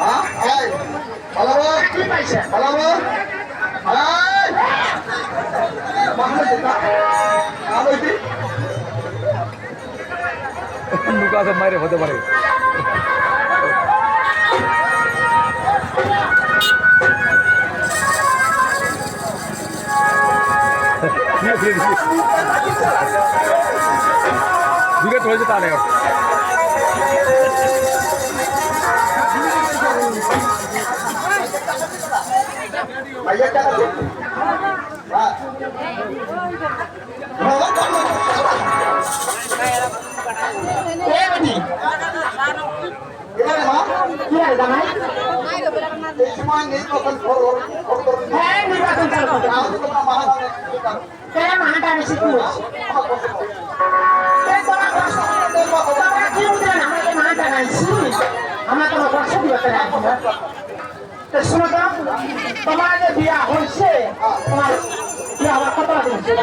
হ্যাঁ এই, পালাবো কি পাইছে পালাবো। এই মাথা দিতা আলো দি লুকা আছে, মাইরে, হতে পারে। বিরাট হয়েছে তাহলে হচ্ছে কে তোরা কষ্ট তোরা কি বুঝলেন আমাকে মাহাটা নাইছি আমার কোনো কষ্ট দিবে না। তো শুনো তো তোমার যে বিয়া হয়েছে তোমার বিয়া হওয়ার কত দিন ছিল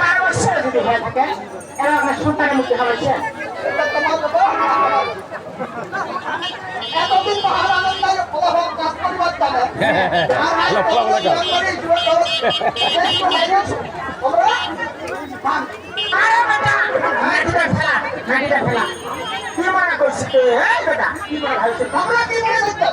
বারো বছর যদি হয়ে থাকে এরা আপনার সন্তানের মুক্তি হয়েছে এতদিন ফলাফল কাজ করিবার জানে। আমরা কি মনে করতাম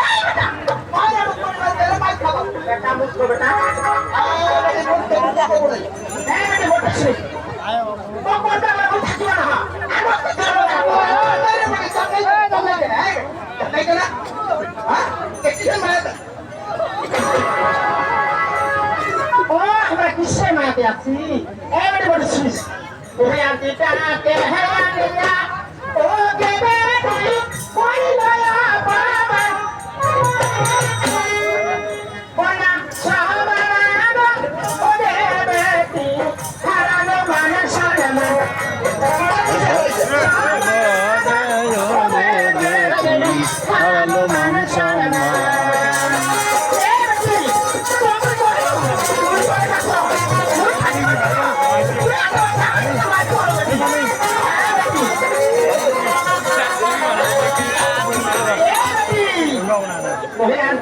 কিসে আছি। এ বেটা বলছিস ওরে আন্টিটা কে হেরা ও কে এখন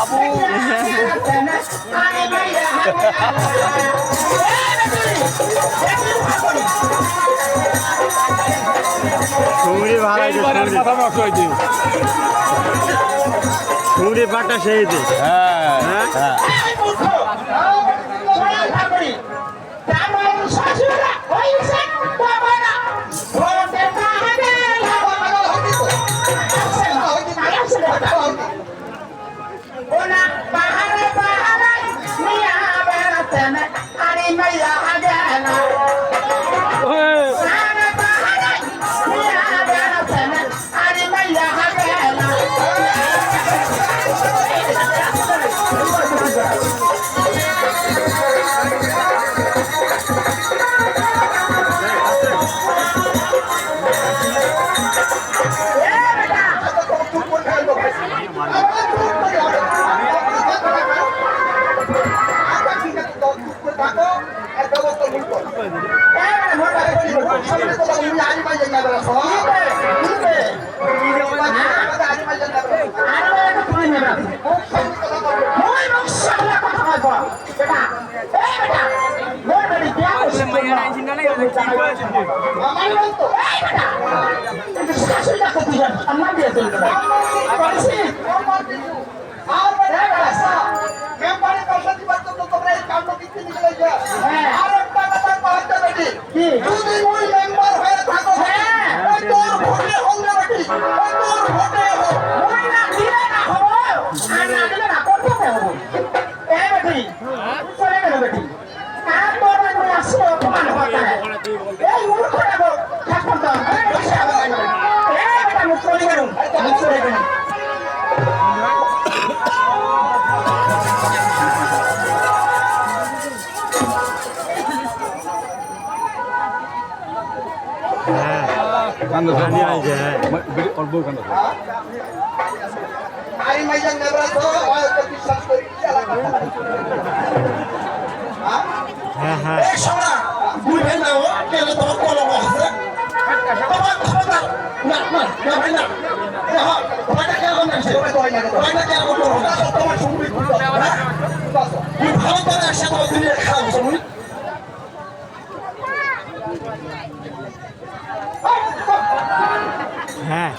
বাবু। ভাড়া এইবারের মাথা নষ্ট হয়েছে। ঠুংরি পাটা সেই হ্যাঁ হ্যাঁ? تمت أني ميا حجانا আর একটা কথা কইতে বেটি। যদি ওই মেম্বার হয়ে না বেটি। আছে হ্যাঁ অল্প কথা হ্যাঁ হ্যাঁ হ্যাঁ দুই ভাই নাও, গেলে তোমার কলম আছে। তোমার খবরদার। না, না, না ভাই না। এ হ, ভয়টা কীরকম লাগছে? তোমরা হয়? তোমার সঙ্গে হ্যাঁ তুই ভালো করে একসাথে আমার দুনিয়া খারাপ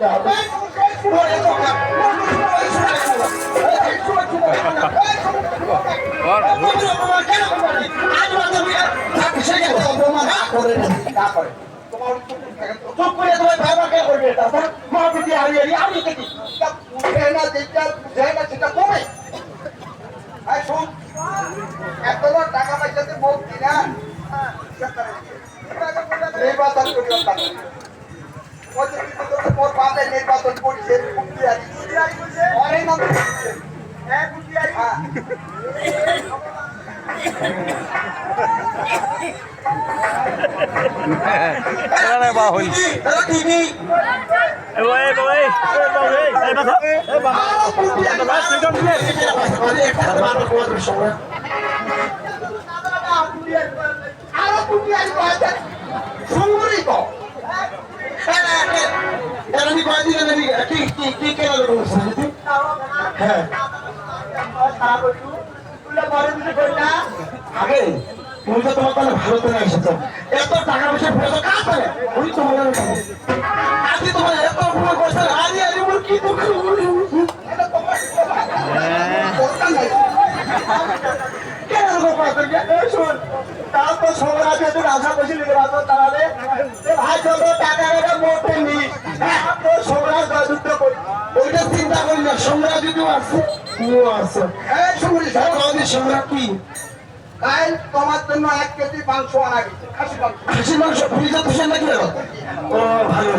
আর না আরে শোনা আরও শোনা। চুপ করে তোমার ভাই বাকে করবে। তারপর মা পিটি হারিয়ে হারিয়ে আমি দেখি। টাকা পয়সাতে মুখ দিনা নির্বাচন করিও মোর বাপে নির্বাচন করেছে কুটিয়ারি। অনেক নাম হ্যাঁ কুটিয়ারি। বাহুল তারা টিভি এই ওই ওই এই বাবা এই বাবা আরও কুটিয়ারি কয়েছে সুন্দরী তো হ্যাঁ। আগে, তুমি তো তোমার তাহলে ভালো করে এসেছ। এত টাকা পয়সা ফেরত কাজ করে উনি তো মনে আজকে তোমার এত ভুল করছে আরে আরে মোর কি দুঃখ দরকার নাই। কেন করছে? এই শোন তাও তো সমাজ এত আশা করছি নির্বাচন ভাই নি তো সমাজ রাজত্ব করি ওইটা চিন্তা করি না সম্রাট যদি আছে ও আছে এই সুন্দরী সাহেব আমাদের সম্রাট কি? কাল তোমার জন্য এক কেজি মাংস আনা গেছে। খাসি মাংস। খাসি মাংস ফ্রিজে তুষে নাকি ও ভালো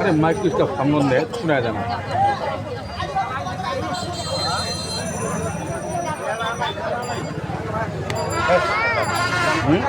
আরে মাইক সম্বন্ধে শোনা যায় না হুম?